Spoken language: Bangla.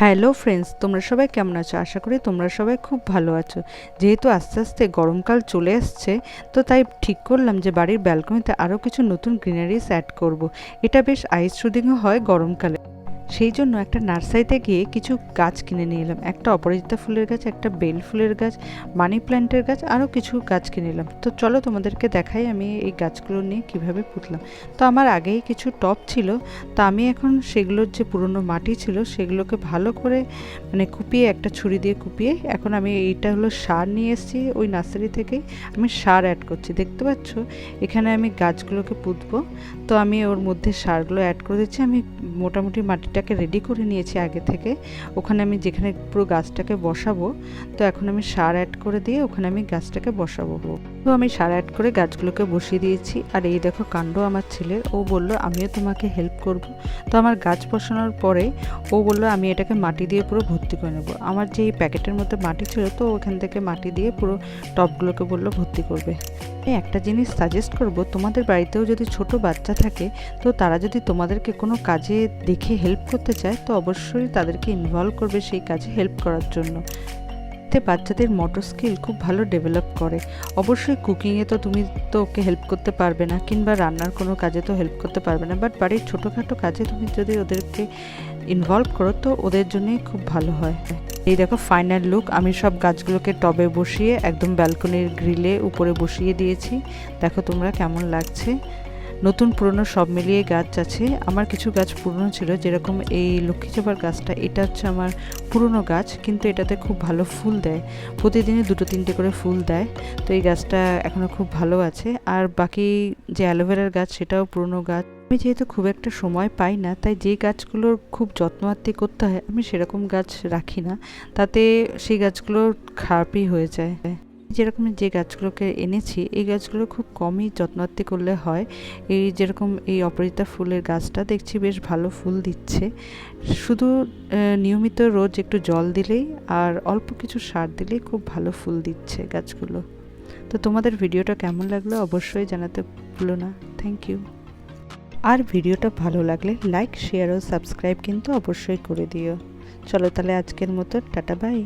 হ্যালো ফ্রেন্ডস তোমরা সবাই কেমন আছো? আশা করি তোমরা সবাই খুব ভালো আছো। যেহেতু আস্তে আস্তে গরমকাল চলে আসছে, তো তাই ঠিক করলাম যে বাড়ির ব্যালকনিতে আরও কিছু নতুন গ্রিনারিস অ্যাড করব। এটা বেশ আইস শুডিংও হয় গরমকালে। সেই জন্য একটা নার্সারিতে গিয়ে কিছু গাছ কিনে নিয়ে এলাম। একটা অপরাজিতা ফুলের গাছ, একটা বেল ফুলের গাছ, মানি প্ল্যান্টের গাছ, আরও কিছু গাছ কিনে নিলাম তো চলো তোমাদেরকে দেখাই আমি এই গাছগুলো নিয়ে কীভাবে পুঁতলাম। তো আমার আগেই কিছু টপ ছিল, তা আমি এখন সেগুলোর যে পুরনো মাটি ছিল সেগুলোকে ভালো করে মানে কুপিয়ে একটা ছুরি দিয়ে কুপিয়ে এখন আমি এইটা হলো সার নিয়ে এসেছি ওই নার্সারি থেকেই। আমি সার অ্যাড করছি, দেখতে পাচ্ছ? এখানে আমি গাছগুলোকে পুঁতবো। তো আমি ওর মধ্যে সারগুলো অ্যাড করে দিচ্ছি। আমি মোটামুটি মাটিটাকে রেডি করে নিয়েছি আগে থেকে। ওখানে আমি যেখানে পুরো গাছটাকে বসাবো, তো এখন আমি সার অ্যাড করে দিয়ে ওখানে আমি গাছটাকে বসাবো। তো আমি সার অ্যাড করে গাছগুলোকে বসিয়ে দিয়েছি। আর এই দেখো কাণ্ড আমার ছেলের। ও বলল, আমিও তোমাকে হেল্প করব। তো আমার গাছ বসানোর পরে ও বলল, আমি এটাকে মাটি দিয়ে পুরো ভর্তি করে নেব। আমার যে প্যাকেটের মধ্যে মাটি ছিল, তো ওখান থেকে মাটি দিয়ে পুরো টবগুলোকে বলল ভর্তি করবে। আমি একটা জিনিস সাজেস্ট করব, তোমাদের বাড়িতেও যদি ছোট বাচ্চা থাকে, তো তারা যদি তোমাদেরকে কোনো কাজে দেখে হেল্প করতে চায়, তো অবশ্যই তাদেরকে ইনভলভ করবে সেই কাজে হেল্প করার জন্য। এতে বাচ্চাদের মোটর স্কিল খুব ভালো ডেভেলপ করে। অবশ্যই কুকিংয়ে তো তুমি তো ওকে হেল্প করতে পারবে না, কিংবা রান্নার কোনো কাজে তো হেল্প করতে পারবে না বাট বাড়ির ছোটোখাটো কাজে তুমি যদি ওদেরকে ইনভলভ করো, তো ওদের জন্যই খুব ভালো হয়। এই দেখো ফাইনাল লুক আমি সব গাছগুলোকে টবে বসিয়ে একদম ব্যালকনির গ্রিলে উপরে বসিয়ে দিয়েছি। দেখো তোমরা কেমন লাগছে। নতুন পুরনো সব মিলিয়ে গাছ আছে। আমার কিছু গাছ পুরনো ছিল, যেরকম এই লক্ষ্মীচাপার গাছটা, এটা হচ্ছে আমার পুরনো গাছ, কিন্তু এটাতে খুব ভালো ফুল দেয়। প্রতিদিনই দুটো, তিনটে করে ফুল দেয়, তো এই গাছটা এখনও খুব ভালো আছে। আর বাকি যে অ্যালোভেরার গাছ, সেটাও পুরনো গাছ। আমি যেহেতু খুব একটা সময় পাই না, তাই যে গাছগুলোর খুব যত্নআত্তি করতে হয়, আমি সেরকম গাছ রাখি না। তাতে সেই গাছগুলো খারাপই হয়ে যায়। যেরকম যে গাছগুলোকে এনেছি, এই গাছগুলো খুব কমই যত্নআত্তি করলে হয়। এই যেরকম এই অপরাজিতা ফুলের গাছটা দেখছি বেশ ভালো ফুল দিচ্ছে। শুধু নিয়মিত রোজ একটু জল দিলেই আর অল্প কিছু সার দিলেই খুব ভালো ফুল দিচ্ছে গাছগুলো। তো তোমাদের ভিডিওটা কেমন লাগল অবশ্যই জানাতে ভুলো না। থ্যাংক ইউ আর ভিডিওটা ভালো লাগলে লাইক শেয়ার ও সাবস্ক্রাইব কিন্তু অবশ্যই করে দিও। চলো তাহলে আজকের মতো, টাটা বাই